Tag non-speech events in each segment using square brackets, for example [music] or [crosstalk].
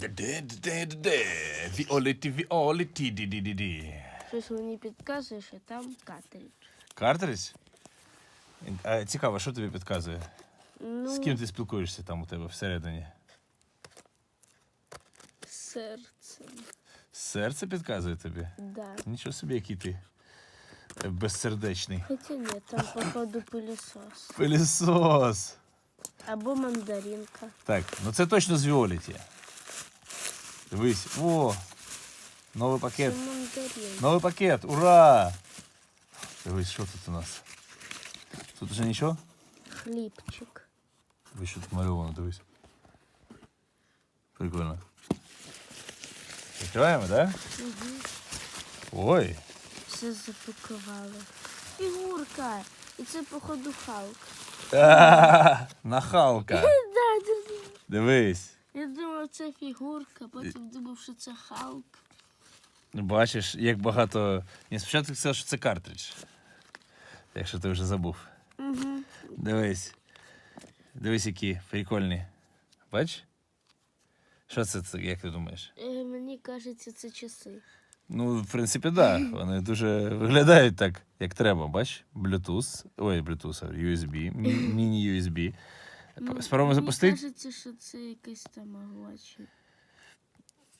Де-де-де-де-де. Віолеті, віолеті, ді-ді-ді-ді. Щось мені підказує, що там картридж. Картридж? А, цікаво, що тобі підказує? Ну, З ким ти спілкуєшся там у тебе всередині? серце. Серце підказує тобі? Да. Нічого собі, який ти е, безсердечний. Хоча ні, там походу пилісос. Пилісос. Або мандаринка. Так, ну це точно з Віоліті. Дивись, о! Новий Це пакет. мандаринка. Новий пакет, ура! Дивись, що тут у нас? Тут вже нічого? Хлібчик. Дивись, що тут мальовано, дивись. Прикольно. Відкриваємо, так? Да? Ой! Все запакували. Фігурка. І це, походу, Халк. А, [laughs] Нахалка. Да, да, [laughs] да. Дивись. Я думав, це фігурка, потім думав, що це Халк. Бачиш, як багато. Ні, спочатку сказав, що це картридж. Якщо ти вже забув. Угу. Дивись. Дивись, які прикольні. Бач? Що це, це як ти думаєш? Е, мені кажеться, це часи. Ну, в принципі, так. Да. Вони дуже виглядають так, як треба. Бач? Bluetooth. Ой, Bluetooth, USB, мі- міні-USB. Спробуємо запустити? Мені кажеться, що це якийсь там агуачі.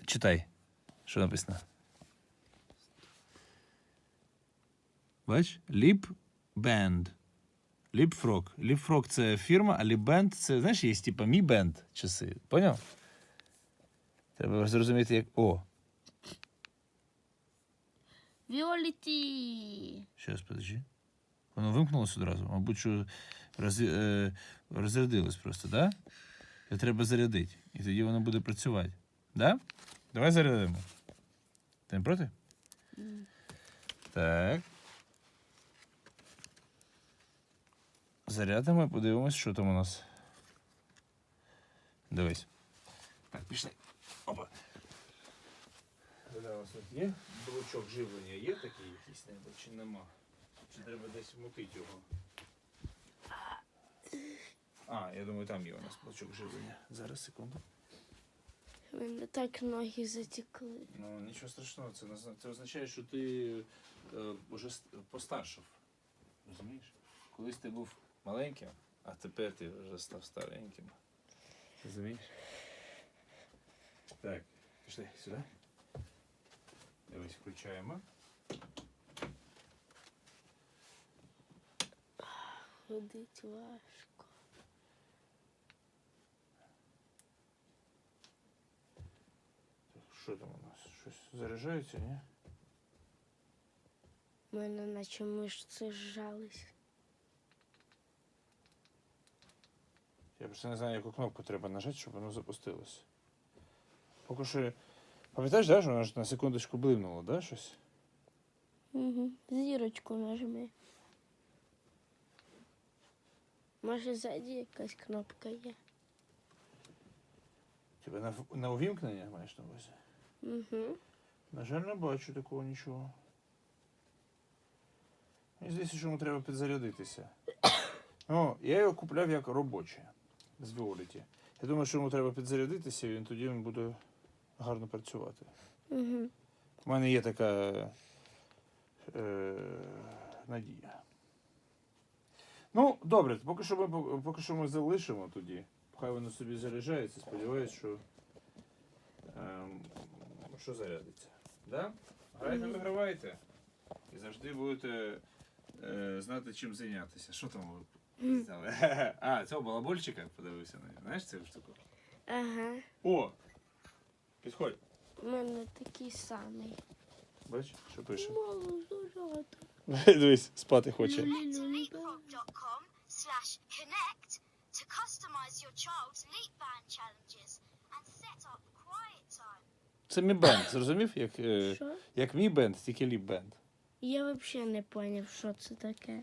Читай. Що написано? Бач? Lip Band. Leapfrog. Leapfrog це фірма, а Band це, знаєш, є типа Mi Band часи. Поняв? Треба зрозуміти, як. О, Віоліті! Щас, подожди. Воно вимкнулося одразу. Мабуть, що роз, е, розрядилось просто, да? І треба зарядити. І тоді воно буде працювати. Да? Давай зарядимо. Ти не проти? Так. Зарядимо і подивимось, що там у нас. Дивись. Так, пішли. Опа. Нас тут є? Блочок живлення є такий якийсь чи нема? Чи треба десь вмутити його? А, я думаю, там є у нас блочок живлення. Зараз, секунду. Мене так ноги затекли. Ну, нічого страшного, це, це означає, що ти е, вже с- постаршав. Розумієш? Колись ти був маленьким, а тепер ти вже став стареньким. Розумієш? Так, пішли сюди. Дивись, включаємо. Ходить важко. Що там у нас? Щось заряджається, ні? У мене наче мишці зжались. Я просто не знаю, яку кнопку треба нажати, щоб воно запустилось. Поки що. Пам'ятаєш, да, що воно ж на секундочку блимнуло, да, щось? Угу. Зірочку нажми. Може ззаді якась кнопка є. Тебе на, на увімкнення маєш на увазі? Угу. На жаль, не бачу такого нічого. Мені здається, що йому треба підзарядитися. [coughs] О, я його купляв як робоче з Віоліті. Я думаю, що йому треба підзарядитися, і він тоді він буде гарно працювати. Угу. У мене є така е, надія. Ну, добре, поки що ми поки що ми залишимо тоді. Хай воно собі заряджається, сподіваюсь, що, що зарядиться. Да? Грайте, Мгм. вигравайте. І завжди будете е, знати, чим зайнятися. Що там ви взяли? [laughs] А, цього балабольчика подивився на нього. Знаєш цю штуку? Ага. О! Підходь. У мене такий самий. Бач, що пише. Мало зажато. [laughs] Дивись, спати хоче. slash connect to customize your child's leap band challenges and set up. Це мій бенд, зрозумів? Як, е, Що? як мій бенд, тільки ліп бенд. Я взагалі не зрозумів, що це таке.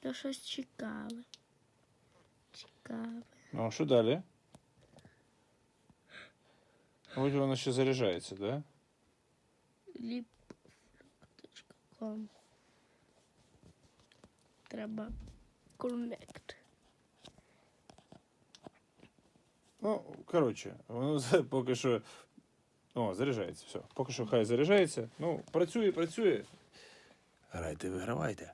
То щось цікаве. Цікаве. Ну, а що далі? Ось воно ще заряджається, так? Да? Lip.com Треба connect. Ну, коротше, воно [laughs] поки що. О, заряджається, все. Поки що хай заряджається. Ну, працює, працює. Грайте, вигравайте.